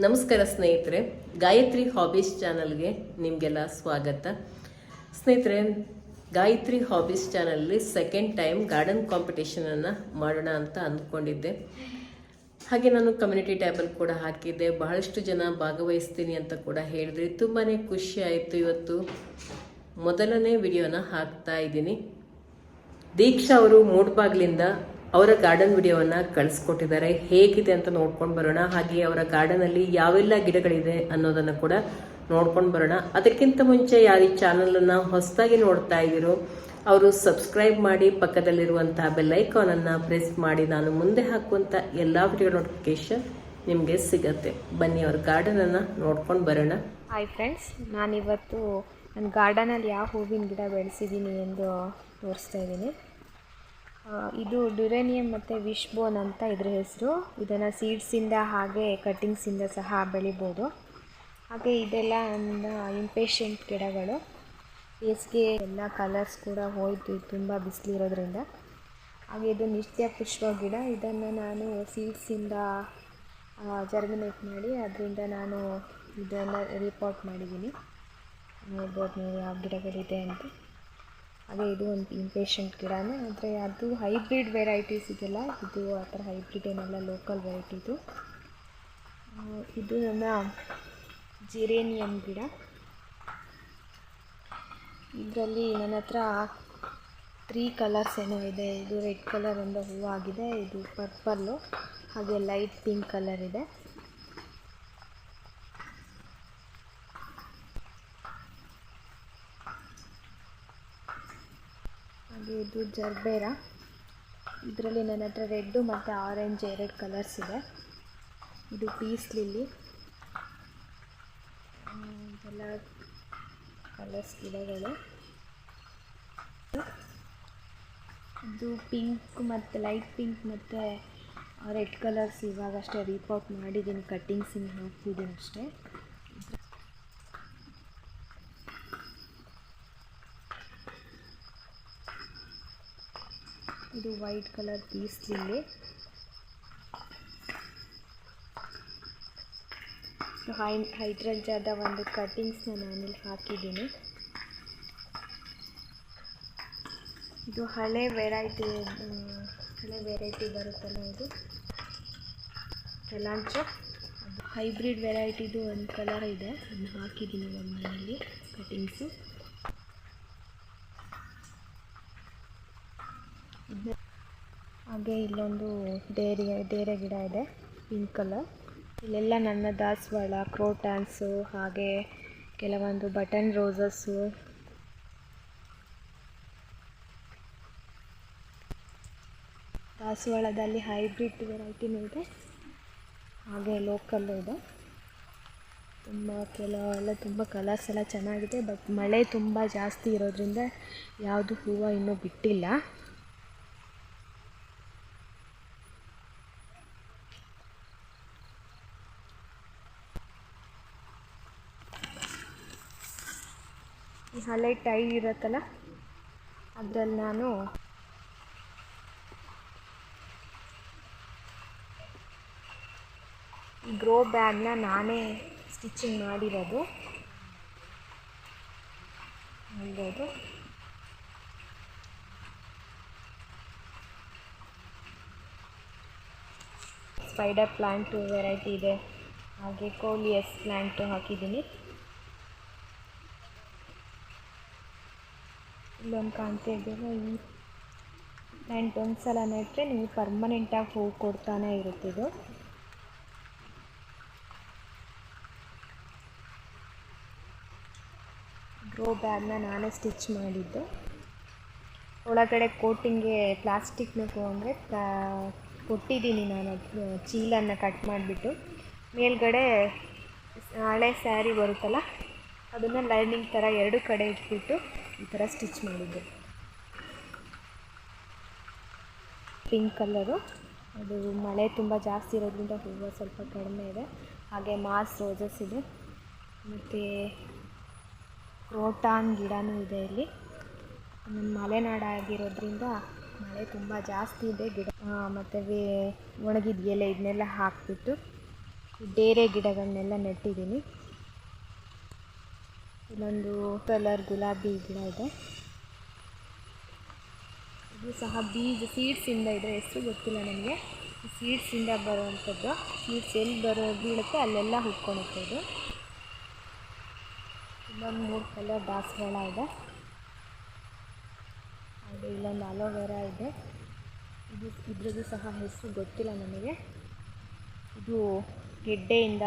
ನಮಸ್ಕಾರ ಸ್ನೇಹಿತರೆ, ಗಾಯತ್ರಿ ಹಾಬೀಸ್ ಚಾನಲ್ಗೆ ನಿಮಗೆಲ್ಲ ಸ್ವಾಗತ. ಸ್ನೇಹಿತರೆ, ಗಾಯತ್ರಿ ಹಾಬೀಸ್ ಚಾನಲಲ್ಲಿ ಸೆಕೆಂಡ್ ಟೈಮ್ ಗಾರ್ಡನ್ ಕಾಂಪಿಟೇಷನನ್ನು ಮಾಡೋಣ ಅಂತ ಅಂದ್ಕೊಂಡಿದ್ದೆ. ಹಾಗೆ ನಾನು ಕಮ್ಯುನಿಟಿ ಟ್ಯಾಬಲ್ಲಿ ಕೂಡ ಹಾಕಿದ್ದೆ. ಬಹಳಷ್ಟು ಜನ ಭಾಗವಹಿಸ್ತೀನಿ ಅಂತ ಕೂಡ ಹೇಳಿದ್ರಿ. ತುಂಬಾ ಖುಷಿ ಆಯಿತು ಇವತ್ತು. ಮೊದಲನೇ ವಿಡಿಯೋನ ಹಾಕ್ತಾ ಇದ್ದೀನಿ. ದೀಕ್ಷಾ ಅವರು ಮೂಡ್ಬಾಗ್ಲಿಂದ ಅವರ ಗಾರ್ಡನ್ ವಿಡಿಯೋವನ್ನ ಕಳಿಸ್ಕೊಟ್ಟಿದ್ದಾರೆ. ಹೇಗಿದೆ ಅಂತ ನೋಡ್ಕೊಂಡು ಬರೋಣ. ಹಾಗೆ ಅವರ ಗಾರ್ಡನಲ್ಲಿ ಯಾವೆಲ್ಲ ಗಿಡಗಳಿದೆ ಅನ್ನೋದನ್ನ ಕೂಡ ನೋಡ್ಕೊಂಡು ಬರೋಣ. ಅದಕ್ಕಿಂತ ಮುಂಚೆ ಯಾರು ಈ ಚಾನಲ್ ಅನ್ನ ಹೊಸದಾಗಿ ನೋಡ್ತಾ ಇದ್ದೀರೋ, ಅವರು ಸಬ್ಸ್ಕ್ರೈಬ್ ಮಾಡಿ ಪಕ್ಕದಲ್ಲಿರುವಂತಹ ಬೆಲ್ ಐಕಾನ್ ಅನ್ನ ಪ್ರೆಸ್ ಮಾಡಿ. ನಾನು ಮುಂದೆ ಹಾಕುವಂತ ಎಲ್ಲಾ ವಿಡಿಯೋ ನೋಟಿಫಿಕೇಶನ್ ನಿಮಗೆ ಸಿಗತ್ತೆ. ಬನ್ನಿ, ಅವ್ರ ಗಾರ್ಡನನ್ನು ನೋಡ್ಕೊಂಡು ಬರೋಣ. ಹಾಯ್ ಫ್ರೆಂಡ್ಸ್ ನಾನಿವತ್ತು ನನ್ನ ಗಾರ್ಡನಲ್ಲಿ ಯಾವ ಹೂವಿನ ಗಿಡ ಬೆಳೆಸಿದ್ದೀನಿ ಎಂದು ತೋರಿಸ್ತಾ ಇದ್ದೀನಿ. ಇದು ಡ್ಯುರೇನಿಯಂ ಮತ್ತು ವಿಶ್ ಬೋನ್ ಅಂತ ಇದ್ರ ಹೆಸರು. ಇದನ್ನು ಸೀಡ್ಸಿಂದ ಹಾಗೆ ಕಟ್ಟಿಂಗ್ಸಿಂದ ಸಹ ಬೆಳಿಬೋದು. ಹಾಗೆ ಇದೆಲ್ಲ ನನ್ನ ಇಂಪೇಷಂಟ್ ಗಿಡಗಳು. ಬೇಸಿಗೆ ಎಲ್ಲ ಕಲರ್ಸ್ ಕೂಡ ಹೋಯ್ತು, ತುಂಬ ಬಿಸಿಲಿರೋದ್ರಿಂದ. ಹಾಗೆ ಇದು ನಿತ್ಯ ಪುಷ್ಪ ಗಿಡ. ಇದನ್ನು ನಾನು ಸೀಡ್ಸಿಂದ ಜರ್ಮಿನೇಟ್ ಮಾಡಿ ಅದರಿಂದ ನಾನು ಇದನ್ನು ರಿಪೋರ್ಟ್ ಮಾಡಿದ್ದೀನಿ. ನೋಡ್ಬೋದು ನೀವು ಯಾವ ಗಿಡಗಳಿದೆ ಅಂತ. ಹಾಗೆ ಇದು ಒಂದು ಇಂಪೇಷಂಟ್ ಗಿಡನೇ. ಆದರೆ ಅದು ಹೈಬ್ರಿಡ್ ವೆರೈಟೀಸ್ ಇದೆಲ್ಲ ಇದು ಆ ಥರ ಹೈಬ್ರಿಡ್ ಏನೆಲ್ಲ ಲೋಕಲ್ ವೆರೈಟಿದು ಇದು. ನನ್ನ ಜಿರೇನಿಯಂ ಗಿಡ. ಇದರಲ್ಲಿ ನನ್ನ ಹತ್ರ ತ್ರೀ ಕಲರ್ಸ್ ಏನೋ ಇದೆ. ಇದು ರೆಡ್ ಕಲರ್ ಒಂದು ಹೂವು ಆಗಿದೆ ಇದು ಪರ್ಪಲ್ಲು ಹಾಗೆ ಲೈಟ್ ಪಿಂಕ್ ಕಲರ್ ಇದೆ ಹಾಗೆ ಇದು ಜರ್ಬೇರ. ಇದರಲ್ಲಿ ನನ್ನ ಹತ್ರ ರೆಡ್ಡು ಮತ್ತು ಆರೆಂಜ್ ಎರಡು ಕಲರ್ಸ್ ಇದೆ. ಇದು ಪೀಸ್ ಲಿಲ್ಲಿ. ಎಲ್ಲ ಕಲರ್ಸ್ ಗಿಡಗಳು. ಇದು ಪಿಂಕ್ ಮತ್ತು ಲೈಟ್ ಪಿಂಕ್ ಮತ್ತು ರೆಡ್ ಕಲರ್ಸ್ ಇವಾಗಷ್ಟೇ ರೀಪೌಟ್ ಮಾಡಿದ್ದೀನಿ. ಕಟ್ಟಿಂಗ್ಸಿಂಗ್ ಹಾಕ್ತಿದ್ದೀನಿ ಅಷ್ಟೇ. ಇದು ವೈಟ್ ಕಲರ್ ಪೀಸ್ ಇಲ್ಲಿ ಹೈ ಹೈಡ್ರಂಜಾದ ಒಂದು ನಾನು ಇಲ್ಲಿ ಹಾಕಿದ್ದೀನಿ. ಇದು ಹಳೆ ವೆರೈಟಿ ಹಳೆ ವೆರೈಟಿ ಬರುತ್ತಲ್ಲ ಇದು? ಕೆಲಾಂಚೋ ಹೈಬ್ರಿಡ್ ವೆರೈಟಿದು ಒಂದು ಕಲರ್ ಇದೆ. ಅದನ್ನ ಹಾಕಿದ್ದೀನಿ ಮನೆಯಲ್ಲಿ ಕಟ್ಟಿಂಗ್ಸು. ಹಾಗೆ ಇಲ್ಲೊಂದು ಡೇರಿ, ಡೇರೆ ಗಿಡ ಇದೆ ಪಿಂಕ್ ಕಲರ್ ಇಲ್ಲೆಲ್ಲ ನನ್ನ ದಾಸವಾಳ ಕ್ರೋಟಾನ್ಸು ಹಾಗೆ ಕೆಲವೊಂದು ಬಟನ್ ರೋಸಸ್ಸು ದಾಸವಾಳದಲ್ಲಿ ಹೈಬ್ರಿಡ್ ವೆರೈಟಿನೂ ಇದೆ. ಹಾಗೆ ಲೋಕಲ್ಲು ಇದೆ. ತುಂಬ ಕೆಲವೆಲ್ಲ ತುಂಬ ಕಲರ್ಸ್ ಎಲ್ಲ ಚೆನ್ನಾಗಿದೆ ಬಟ್ ಮಳೆ ತುಂಬ ಜಾಸ್ತಿ ಇರೋದ್ರಿಂದ ಯಾವುದು ಹೂವು ಇನ್ನೂ ಬಿಟ್ಟಿಲ್ಲ. ಈ ಹಳೆ ಟೈ ಇರುತ್ತಲ್ಲ, ಅದರಲ್ಲಿ ನಾನು ಈ ಗ್ರೋ ಬ್ಯಾಗ್ನ ನಾನೇ ಸ್ಟಿಚಿಂಗ್ ಮಾಡಿರೋದು. ನೋಡ್ಬೋದು. ಸ್ಪೈಡರ್ ಪ್ಲ್ಯಾಂಟು ವೆರೈಟಿ ಇದೆ. ಹಾಗೆ ಕೋಲಿಯಸ್ ಪ್ಲ್ಯಾಂಟು ಹಾಕಿದ್ದೀನಿ. ಇಲ್ಲೊಂದು ಕಾಣ್ತಾ ಇದೆಯಲ್ಲ ಈ ಪ್ಲ್ಯಾಂಟ್ ಒಂದು ಸಲ ನೆಟ್ಟರೆ ನೀವು ಪರ್ಮನೆಂಟಾಗಿ ಹೂವು ಕೊಡ್ತಾನೆ ಇರುತ್ತೆ ಇದು. ಗ್ರೋ ಬ್ಯಾಗ್ನ ನಾನೇ ಸ್ಟಿಚ್ ಮಾಡಿದ್ದು. ಒಳಗಡೆ ಕೋಟಿಂಗ್ಗೆ ಪ್ಲಾಸ್ಟಿಕ್ನ ಅಂದರೆ ಕೊಟ್ಟಿದ್ದೀನಿ ನಾನು ಚೀಲನ್ನು ಚೀಲನ ಕಟ್ ಮಾಡಿಬಿಟ್ಟು. ಮೇಲ್ಗಡೆ ಹಳೆ ಸ್ಯಾರಿ ಬರುತ್ತಲ್ಲ, ಅದನ್ನು ಲೈನಿಂಗ್ ಥರ ಎರಡು ಕಡೆ ಇಟ್ಬಿಟ್ಟು ಈ ಥರ ಸ್ಟಿಚ್ ಮಾಡಿದ್ದೆ. ಪಿಂಕ್ ಕಲರು ಅದು ಮಳೆ ತುಂಬ ಜಾಸ್ತಿ ಇರೋದ್ರಿಂದ ಹೂವು ಸ್ವಲ್ಪ ಕಡಿಮೆ ಇದೆ. ಹಾಗೆ ಮಾಸ್ ರೋಸಸ್ ಇದೆ. ಮತ್ತು ಕ್ರೋಟಾನ್ ಗಿಡನೂ ಇದೆ ಇಲ್ಲಿ. ಮಲೆನಾಡಾಗಿರೋದ್ರಿಂದ ಮಳೆ ತುಂಬ ಜಾಸ್ತಿ ಇದೆ. ಗಿಡ ಮತ್ತು ಒಣಗಿದ ಎಲೆ ಇದನ್ನೆಲ್ಲ ಹಾಕಿಬಿಟ್ಟು ಡೇರೆ ಗಿಡಗಳನ್ನೆಲ್ಲ ನೆಟ್ಟಿದ್ದೀನಿ. ಇಲ್ಲೊಂದು ಕಲರ್ ಗುಲಾಬಿ ಗಿಡ ಇದೆ. ಇದು ಸಹ ಬೀಜ ಸೀಡ್ಸಿಂದ ಇದೆ ಹೆಸರು ಗೊತ್ತಿಲ್ಲ ನನಗೆ ಸೀಡ್ಸಿಂದ ಬರುವಂಥದ್ದು. ಸೀಡ್ಸ್ ಎಲ್ಲಿ ಬರೋ ಬೀಳುತ್ತೆ ಅಲ್ಲೆಲ್ಲ ಹುಟ್ಕೊಳುತ್ತೆ ಇದು. ಇಲ್ಲೊಂದು ಮೂರು ಕಲರ್ ದಾಸವಾಳ ಇದೆ. ಹಾಗೆ ಇಲ್ಲೊಂದು ಅಲೋವೆರಾ ಇದೆ. ಇದು ಇದ್ರದ್ದು ಸಹ ಹೆಸರು ಗೊತ್ತಿಲ್ಲ ನನಗೆ ಇದು ಗೆಡ್ಡೆಯಿಂದ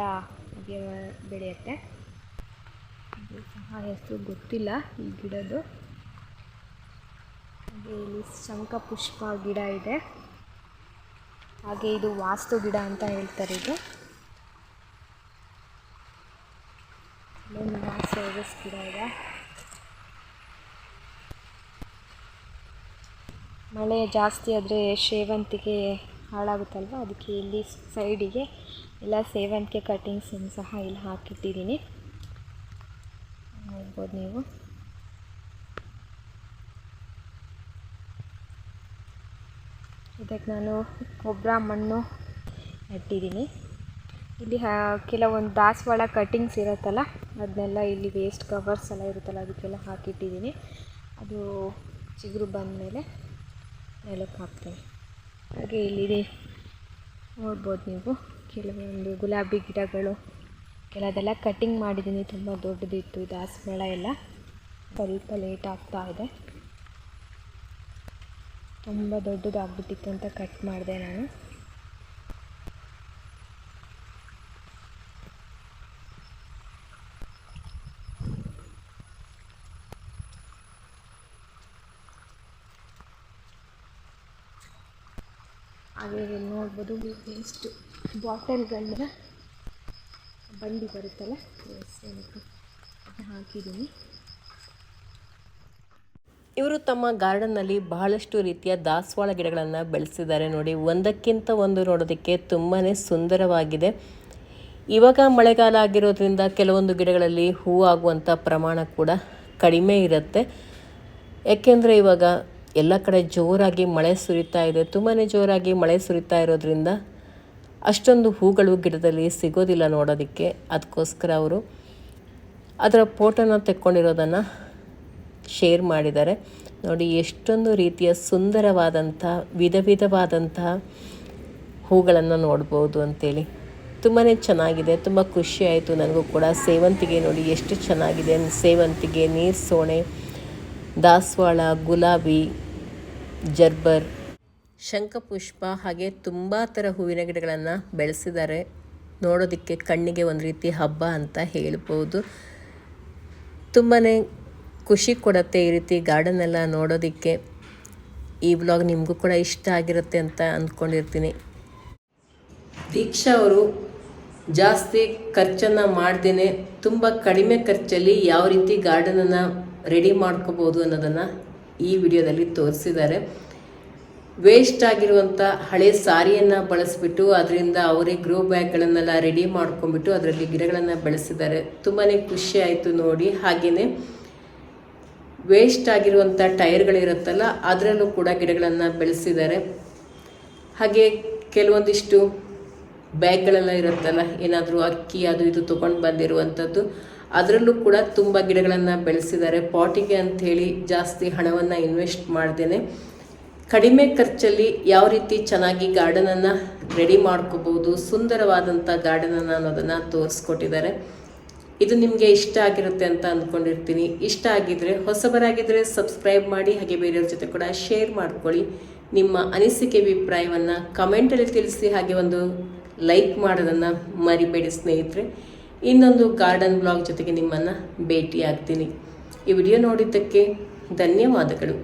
ಬೆಳೆಯುತ್ತೆ. ಸಹ ಹೆಸರು ಗೊತ್ತಿಲ್ಲ ಈ ಗಿಡದ್ದು. ಹಾಗೆ ಇಲ್ಲಿ ಶಂಖಪುಷ್ಪ ಗಿಡ ಇದೆ. ಹಾಗೆ ಇದು ವಾಸ್ತು ಗಿಡ ಅಂತ ಹೇಳ್ತಾರೆ ಇದು. ಸರ್ವಿಸ್ ಗಿಡ ಇದೆ. ಮಳೆ ಜಾಸ್ತಿ ಆದರೆ ಸೇವಂತಿಗೆ ಹಾಳಾಗುತ್ತಲ್ವ? ಅದಕ್ಕೆ ಇಲ್ಲಿ ಸೈಡಿಗೆ ಎಲ್ಲ ಸೇವಂತಿಗೆ ಕಟ್ಟಿಂಗ್ಸನ್ನು ಸಹ ಇಲ್ಲಿ ಹಾಕಿಟ್ಟಿದ್ದೀನಿ. ನೋಡ್ಬೋದು ನೀವು. ಇದಕ್ಕೆ ನಾನು ಗೊಬ್ಬರ ಮಣ್ಣು ನೆಟ್ಟಿದ್ದೀನಿ. ಇಲ್ಲಿ ಕೆಲವೊಂದು ದಾಸವಾಳ ಕಟ್ಟಿಂಗ್ಸ್ ಇರುತ್ತಲ್ಲ, ಅದನ್ನೆಲ್ಲ ಇಲ್ಲಿ ವೇಸ್ಟ್ ಕವರ್ಸ್ ಎಲ್ಲ ಇರುತ್ತಲ್ಲ, ಅದಕ್ಕೆಲ್ಲ ಹಾಕಿಟ್ಟಿದ್ದೀನಿ. ಅದು ಚಿಗುರು ಬಂದಮೇಲೆ ನೆಲಕ್ಕೆ ಹಾಕ್ತೀನಿ. ಹಾಗೆ ಇಲ್ಲಿ ನೋಡ್ಬೋದು ನೀವು, ಕೆಲವೊಂದು ಗುಲಾಬಿ ಗಿಡಗಳು ಕೆಲವೆಲ್ಲ ಕಟ್ಟಿಂಗ್ ಮಾಡಿದ್ದೀನಿ. ತುಂಬ ದೊಡ್ಡದಿತ್ತು ದಾಸಬೇಳ ಎಲ್ಲ. ಸ್ವಲ್ಪ ಲೇಟ್ ಆಗ್ತಾ ಇದೆ. ತುಂಬ ದೊಡ್ಡದಾಗ್ಬಿಟ್ಟಿತ್ತು ಅಂತ ಕಟ್ ಮಾಡಿದೆ ನಾನು. ಹಾಗೆ ನೋಡ್ಬೋದು ವೇಸ್ಟ್ ಬಾಟಲ್ಗಳನ್ನ ಬಂಡಿ ಬರುತ್ತಲ್ಲ? ಏನಕ್ಕೆ? ಹಾಕಿದ್ದೀನಿ. ಇವರು ತಮ್ಮ ಗಾರ್ಡನ್ನಲ್ಲಿ ಬಹಳಷ್ಟು ರೀತಿಯ ದಾಸವಾಳ ಗಿಡಗಳನ್ನು ಬೆಳೆಸಿದ್ದಾರೆ ನೋಡಿ. ಒಂದಕ್ಕಿಂತ ಒಂದು ನೋಡೋದಕ್ಕೆ ತುಂಬಾ ಸುಂದರವಾಗಿದೆ. ಇವಾಗ ಮಳೆಗಾಲ ಆಗಿರೋದ್ರಿಂದ ಕೆಲವೊಂದು ಗಿಡಗಳಲ್ಲಿ ಹೂ ಆಗುವಂಥ ಪ್ರಮಾಣ ಕೂಡ ಕಡಿಮೆ ಇರುತ್ತೆ. ಯಾಕೆಂದರೆ ಇವಾಗ ಎಲ್ಲ ಕಡೆ ಜೋರಾಗಿ ಮಳೆ ಸುರಿತಾ ಇದೆ. ತುಂಬಾ ಜೋರಾಗಿ ಮಳೆ ಸುರಿತಾ ಇರೋದ್ರಿಂದ ಅಷ್ಟೊಂದು ಹೂಗಳು ಗಿಡದಲ್ಲಿ ಸಿಗೋದಿಲ್ಲ ನೋಡೋದಕ್ಕೆ. ಅದಕ್ಕೋಸ್ಕರ ಅವರು ಅದರ ಫೋಟೋನ ತೆಕ್ಕೊಂಡಿರೋದನ್ನು ಶೇರ್ ಮಾಡಿದ್ದಾರೆ. ನೋಡಿ, ಎಷ್ಟೊಂದು ರೀತಿಯ ಸುಂದರವಾದಂಥ ವಿಧ ವಿಧವಾದಂತಹ ಹೂಗಳನ್ನು ನೋಡ್ಬೋದು ಅಂತೇಳಿ. ತುಂಬಾ ಚೆನ್ನಾಗಿದೆ, ತುಂಬ ಖುಷಿ ಆಯಿತು ನನಗೂ ಕೂಡ. ಸೇವಂತಿಗೆ ನೋಡಿ, ಎಷ್ಟು ಚೆನ್ನಾಗಿದೆ. ಸೇವಂತಿಗೆ ನೀರು ಸೋಣೆ ದಾಸವಾಳ, ಗುಲಾಬಿ, ಜರ್ಬರ್ ಶಂಖಪುಷ್ಪ ಹಾಗೆ ತುಂಬ ಥರ ಹೂವಿನ ಗಿಡಗಳನ್ನು ಬೆಳೆಸಿದ್ದಾರೆ. ನೋಡೋದಕ್ಕೆ ಕಣ್ಣಿಗೆ ಒಂದು ರೀತಿ ಹಬ್ಬ ಅಂತ ಹೇಳ್ಬೋದು. ತುಂಬಾ ಖುಷಿ ಕೊಡುತ್ತೆ ಈ ರೀತಿ ಗಾರ್ಡನ್ನೆಲ್ಲ ನೋಡೋದಕ್ಕೆ. ಈ ವ್ಲಾಗ್ ನಿಮಗೂ ಕೂಡ ಇಷ್ಟ ಆಗಿರುತ್ತೆ ಅಂತ ಅಂದ್ಕೊಂಡಿರ್ತೀನಿ ದೀಕ್ಷಾ ಅವರು ಜಾಸ್ತಿ ಖರ್ಚನ್ನು ಮಾಡ್ದೇ ತುಂಬ ಕಡಿಮೆ ಖರ್ಚಲ್ಲಿ ಯಾವ ರೀತಿ ಗಾರ್ಡನನ್ನು ರೆಡಿ ಮಾಡ್ಕೋಬೋದು ಅನ್ನೋದನ್ನು ಈ ವಿಡಿಯೋದಲ್ಲಿ ತೋರಿಸಿದ್ದಾರೆ. ವೇಸ್ಟ್ ಆಗಿರುವಂಥ ಹಳೆ ಸಾರಿಯನ್ನು ಬಳಸಿಬಿಟ್ಟು ಅದರಿಂದ ಅವರೇ ಗ್ರೋ ಬ್ಯಾಗ್ಗಳನ್ನೆಲ್ಲ ರೆಡಿ ಮಾಡ್ಕೊಂಡ್ಬಿಟ್ಟು ಅದರಲ್ಲಿ ಗಿಡಗಳನ್ನು ಬೆಳೆಸಿದ್ದಾರೆ. ತುಂಬಾ ಖುಷಿ ಆಯಿತು ನೋಡಿ. ಹಾಗೆಯೇ ವೇಸ್ಟ್ ಆಗಿರುವಂಥ ಟೈರ್ಗಳಿರುತ್ತಲ್ಲ, ಅದರಲ್ಲೂ ಕೂಡ ಗಿಡಗಳನ್ನು ಬೆಳೆಸಿದ್ದಾರೆ. ಹಾಗೆ ಕೆಲವೊಂದಿಷ್ಟು ಬ್ಯಾಗ್ಗಳೆಲ್ಲ ಇರುತ್ತಲ್ಲ, ಏನಾದರೂ ಅಕ್ಕಿ ಅದು ಇದು ತೊಗೊಂಡು ಬಂದಿರುವಂಥದ್ದು ಅದರಲ್ಲೂ ಕೂಡ ತುಂಬ ಗಿಡಗಳನ್ನು ಬೆಳೆಸಿದ್ದಾರೆ. ಪಾಟಿಗೆ ಅಂಥೇಳಿ ಜಾಸ್ತಿ ಹಣವನ್ನು ಇನ್ವೆಸ್ಟ್ ಮಾಡ್ದೇನೆ. ಕಡಿಮೆ ಖರ್ಚಲ್ಲಿ ಯಾವ ರೀತಿ ಚೆನ್ನಾಗಿ ಗಾರ್ಡನನ್ನು ರೆಡಿ ಮಾಡ್ಕೋಬೋದು, ಸುಂದರವಾದಂಥ ಗಾರ್ಡನನ್ನು ಅನ್ನೋದನ್ನು ತೋರಿಸ್ಕೊಟ್ಟಿದ್ದಾರೆ. ಇದು ನಿಮಗೆ ಇಷ್ಟ ಆಗಿರುತ್ತೆ ಅಂತ ಅಂದ್ಕೊಂಡಿರ್ತೀನಿ. ಇಷ್ಟ ಆಗಿದ್ರೆ ಹೊಸಬರಾಗಿದ್ದರೆ ಸಬ್ಸ್ಕ್ರೈಬ್ ಮಾಡಿ, ಹಾಗೆ ಬೇರೆಯವ್ರ ಜೊತೆ ಕೂಡ ಶೇರ್ ಮಾಡ್ಕೊಳ್ಳಿ. ನಿಮ್ಮ ಅನಿಸಿಕೆ ಅಭಿಪ್ರಾಯವನ್ನು ಕಮೆಂಟಲ್ಲಿ ತಿಳಿಸಿ, ಹಾಗೆ ಒಂದು ಲೈಕ್ ಮಾಡೋದನ್ನು ಮರಿಬೇಡಿ ಸ್ನೇಹಿತರೆ. ಇನ್ನೊಂದು ಗಾರ್ಡನ್ ಬ್ಲಾಗ್ ಜೊತೆಗೆ ನಿಮ್ಮನ್ನು ಭೇಟಿ ಆಗ್ತೀನಿ ಈ ವಿಡಿಯೋ ನೋಡಿದ್ದಕ್ಕೆ ಧನ್ಯವಾದಗಳು.